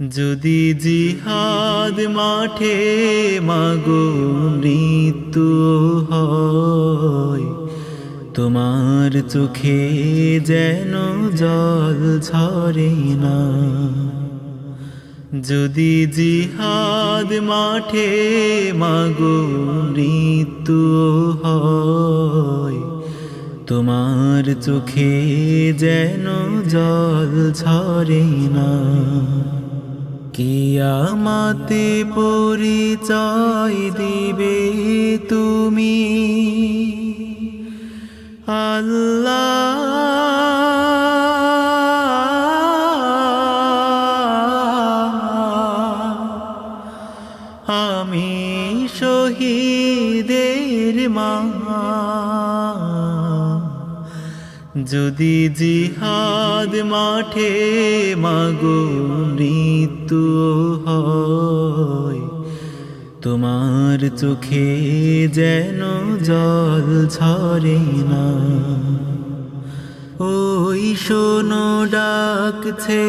যদি জিহাদ মাঠে মাগো মৃত্যু হয়, তোমার চোখে যেন জল ঝরে না। যদি জিহাদ মাঠে মাগো মৃত্যু হয়, তোমার চোখে যেন জল ঝরে না। কিয়ামাতে পরিচয় দিবে তুমি। আল্লাহ যদি জিহাদ মাঠে মাগো মৃত্যু হয়, তোমার চোখে যেন জল ঝরে না। ওই শোনো ডাকছে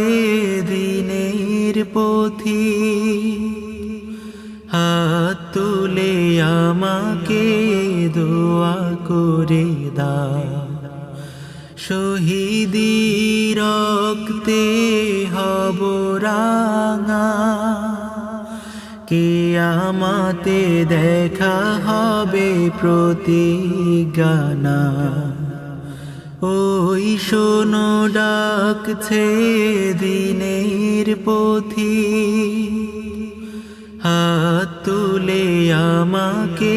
দিনের পথি, হাত তুলে আমাকে দোয়া করে দা শহীদি রক্তে হব রাঙা। কে আমাতে দেখা হবে প্রতি গানা ওই শোনো, ডাকছে দিনের পথি। হাত তুলে আমাকে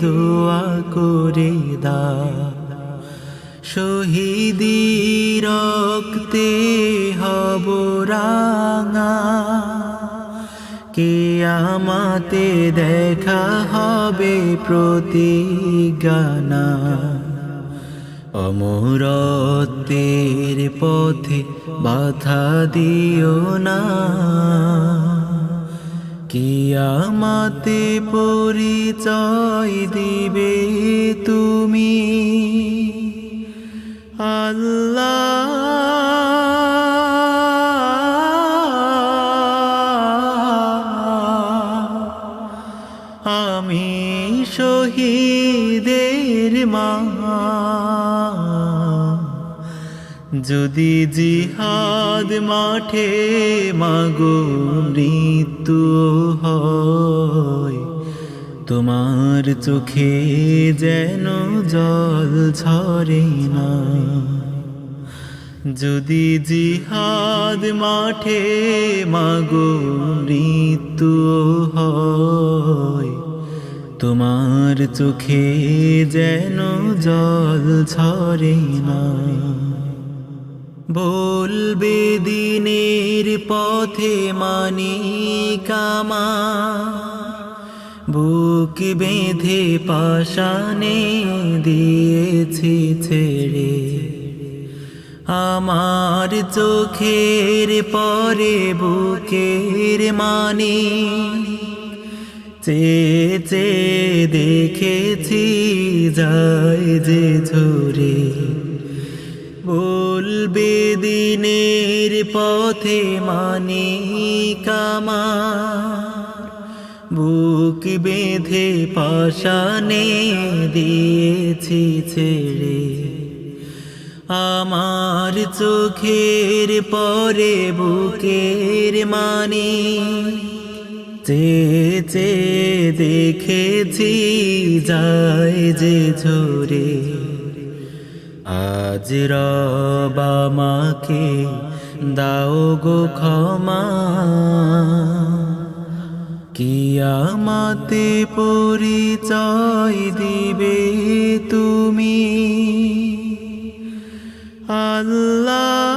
দোয়া করে দা শহীদি রক্তে হব রাঙা। কে আমাতে দেখা হবে প্রতিজ্ঞানা অমরত্বের পথে বাধা দিও না। কিয়ামাতে পরিচয় দিবে তুমি। আল্লাহ। আমি শহীদের মা। যদি জিহাদ মাঠে মাগো মৃত্যু হয় তোমার চোখে যেন জল ঝরে না। যদি জিহাদ মাঠে মাগো মৃত্যু হয়, তোমার চোখে যেন জল ঝরে না। বলবে দিনের পথে মানি কামা বুক বেঁধে পাশানে দিয়েছি ছেড়ে। আমার চোখের পরে বুকের মানি চেয়ে চেয়ে দেখেছি যায় যে ঝরে। বলবে দিনের পথে মানি কামা বুক বেঁধে পাশানে দিয়েছি ছেড়ে। আমার চোখের পরে বুকের মানে। চেয়ে দেখেছি যায় যে ঝরে। আজ রবামাকে দাও গো ক্ষমা। কিয়ামাতে পরিচয় দিবে তুমি। আল্লাহ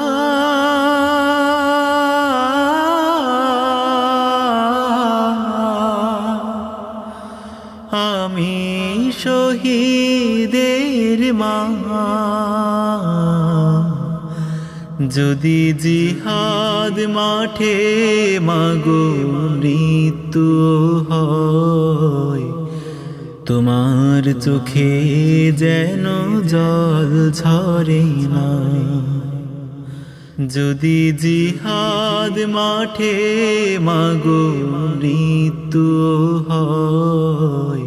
আমি শহীদের মা। যদি জিহাদ মাঠে মাগো মৃত্যু হয়, তোমার চোখে যেন জল ঝরে না। যদি জিহাদ মাঠে মাগো মৃত্যু হয়,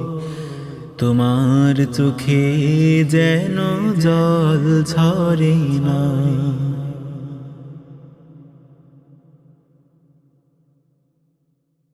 তোমার চোখে যেন জল ঝরে না।